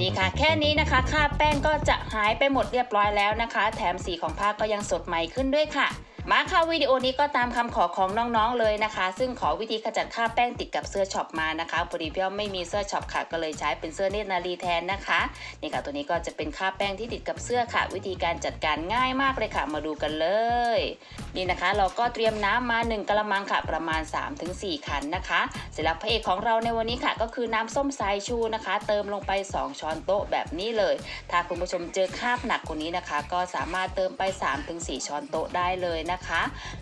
นี่ค่ะ แค่นี้นะคะค่าแป้งก็จะหายไปหมดเรียบร้อยแล้วนะคะ แถมสีของผ้าก็ยังสดใหม่ขึ้นด้วยค่ะ มาค่ะวิดีโอนี้ก็ตามคำขอของน้องๆเลยนะคะ ซึ่งขอวิธีขจัดคราบแป้งติดกับเสื้อช็อปมานะคะพอดีพี่อ้อมไม่มีเสื้อช็อปค่ะก็เลยใช้เป็นเสื้อเนตรนารีแทนนะคะนี่ค่ะตัวนี้ก็จะเป็นคราบแป้งที่ติดกับเสื้อค่ะ วิธีการจัดการง่ายมากเลยค่ะ มาดูกันเลย นี่นะคะ เราก็เตรียมน้ำมา 1กระมังค่ะ ประมาณ 3-4 ขันนะคะ เสร็จแล้วพระเอกของเราในวันนี้ค่ะ ก็คือน้ำส้มสายชูนะคะ เติมลงไป 2 ช้อนโต๊ะแบบนี้เลย ถ้าคุณผู้ชมเจอคราบหนักกว่านี้นะคะ ก็สามารถเติมไป 3-4 ช้อนโต๊ะได้เลยนะคะ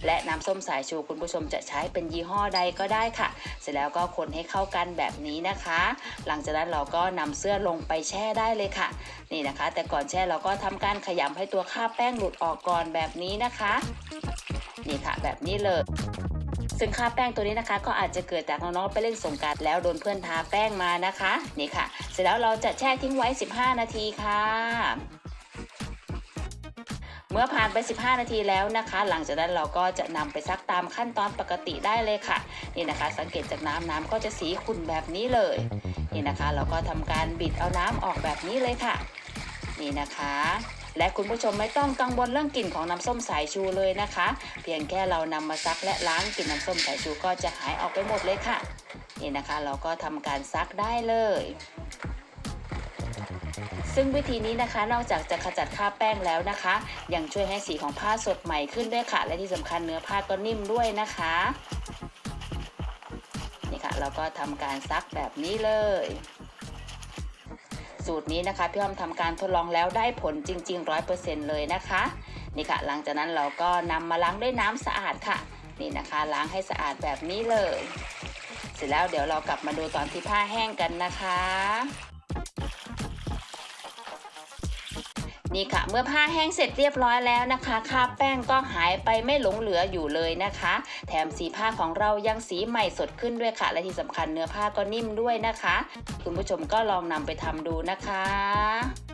และน้ำส้มสายชูคุณผู้ชมจะใช้เป็นยี่ห้อใดก็ได้ค่ะ เสร็จแล้วก็คนให้เข้ากันแบบนี้นะคะ หลังจากนั้นเราก็นำเสื้อลงไปแช่ได้เลยค่ะ นี่นะคะ แต่ก่อนแช่เราก็ทำการขยำให้ตัวคราบแป้งหลุดออกก่อนแบบนี้นะคะ นี่ค่ะแบบนี้เลยซึ่งคราแป้งตัวนี้นะคะ ก็อาจจะเกิดจากน้องๆไปเล่นสงการแล้วโดนเพื่อนทาแป้งมานะคะ นี่ค่ะ เสร็จแล้วเราจะแช่ทิ้งไว้ 15 นาทีค่ะ เมื่อผ่านไป 15 นาทีแล้วนะคะ หลังจากนั้นเราก็จะนำไปซักตามขั้นตอนปกติได้เลยค่ะนี่นะคะ สังเกตจากน้ำน้ำก็จะสีขุ่นแบบนี้เลยนี่นะคะ เราก็ทำการบิดเอาน้ำออกแบบนี้เลยค่ะ นี่นะคะและคุณผู้ชมไม่ต้องกังวลเรื่องกลิ่นของน้ำส้มสายชูเลยนะคะ เพียงแค่เรานำมาซักและล้างกลิ่นน้ำส้มสายชูก็จะหายออกไปหมดเลยค่ะ นี่นะคะ เราก็ทำการซักได้เลย ซึ่งวิธีนี้นะคะนอกจากจะขจัดคราบแป้งแล้วนะคะ ยังช่วยให้สีของผ้าสดใหม่ขึ้นด้วยค่ะ และที่สำคัญเนื้อผ้าก็นิ่มด้วยนะคะนี่ค่ะเราก็ทำการซักแบบนี้เลยสูตรนี้นะคะพี่อ้อมทำการทดลองแล้วได้ผลจริงๆร้อยเปอร์เซ็นต์เลยนะคะนี่ค่ะ หลังจากนั้นเราก็นำมาล้างด้วยน้ำสะอาดค่ะ นี่นะคะล้างให้สะอาดแบบนี้เลย เสร็จแล้วเดี๋ยวเรากลับมาดูตอนที่ผ้าแห้งกันนะคะ นี่ค่ะ เมื่อผ้าแห้งเสร็จเรียบร้อยแล้วนะคะคราบแป้งก็หายไปไม่หลงเหลืออยู่เลยนะคะ แถมสีผ้าของเรายังสีใหม่สดขึ้นด้วยค่ะ และที่สำคัญเนื้อผ้าก็นิ่มด้วยนะคะ คุณผู้ชมก็ลองนำไปทำดูนะคะ